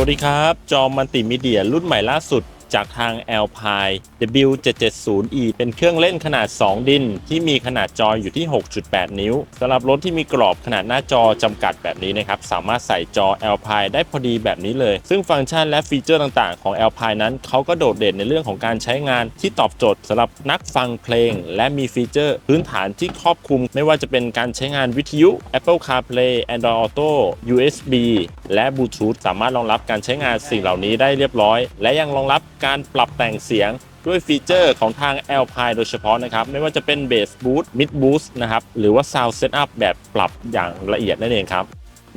วัสดีครับ จอมัลติมีเดียรุ่นใหม่ล่าสุดจากทาง Alpine W770E เป็นเครื่องเล่นขนาด 2 ดิน ที่มีขนาดจออยู่ที่ 6.8 นิ้วสำหรับรถที่มีกรอบขนาดหน้าจอจำกัดแบบนี้นะครับ สามารถใส่จอ Alpine ได้พอดีแบบนี้เลย ซึ่งฟังก์ชันและฟีเจอร์ต่างๆ ของ Alpine นั้น เขาก็โดดเด่นในเรื่องของการใช้งานที่ตอบโจทย์สำหรับนักฟังเพลง และมีฟีเจอร์พื้นฐานที่ครอบคลุม ไม่ว่าจะเป็นการใช้งานวิทยุ Apple CarPlay Android Auto USB และบลูทูธสามารถรองรับการใช้งานสิ่งเหล่านี้ได้เรียบร้อย และยังรองรับการปรับแต่งเสียงด้วยฟีเจอร์ของทาง Alpine โดยเฉพาะนะครับ ไม่ว่าจะเป็น Bass Boost Mid Boost นะครับ หรือว่า Sound Setup แบบปรับอย่างละเอียดนั่นเองครับ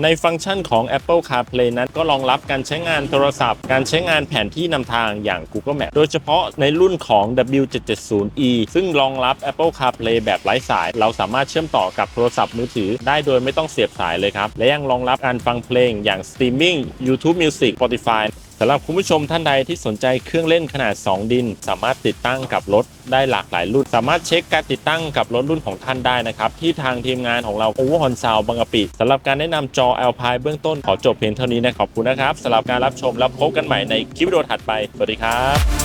ในฟังก์ชันของ Apple CarPlay นั้นก็รองรับการใช้งานโทรศัพท์ การใช้งานแผนที่นำทางอย่าง Google Map โดยเฉพาะในรุ่นของ W770E ซึ่งรองรับ Apple CarPlay แบบไร้สาย เราสามารถเชื่อมต่อกับโทรศัพท์มือถือ ได้โดยไม่ต้องเสียบสายเลยครับ และยังรองรับการฟังเพลงอย่าง Streaming YouTube Music Spotify สำหรับคุณผู้ชมท่านใดที่สนใจเครื่องเล่นขนาด 2 ดิน สามารถติดตั้งกับรถได้หลากหลายรุ่น สามารถเช็คการติดตั้งกับรถรุ่นของท่านได้นะครับ ที่ทางทีมงานของเรา Overhorn Sound บางกะปิสำหรับการแนะนำจอ Alpine เบื้องต้นขอจบเพียงเท่านี้นะขอบคุณนะครับสำหรับการรับชมแล้วพบกันใหม่ในคลิปวิดีโอถัดไปสวัสดีครับ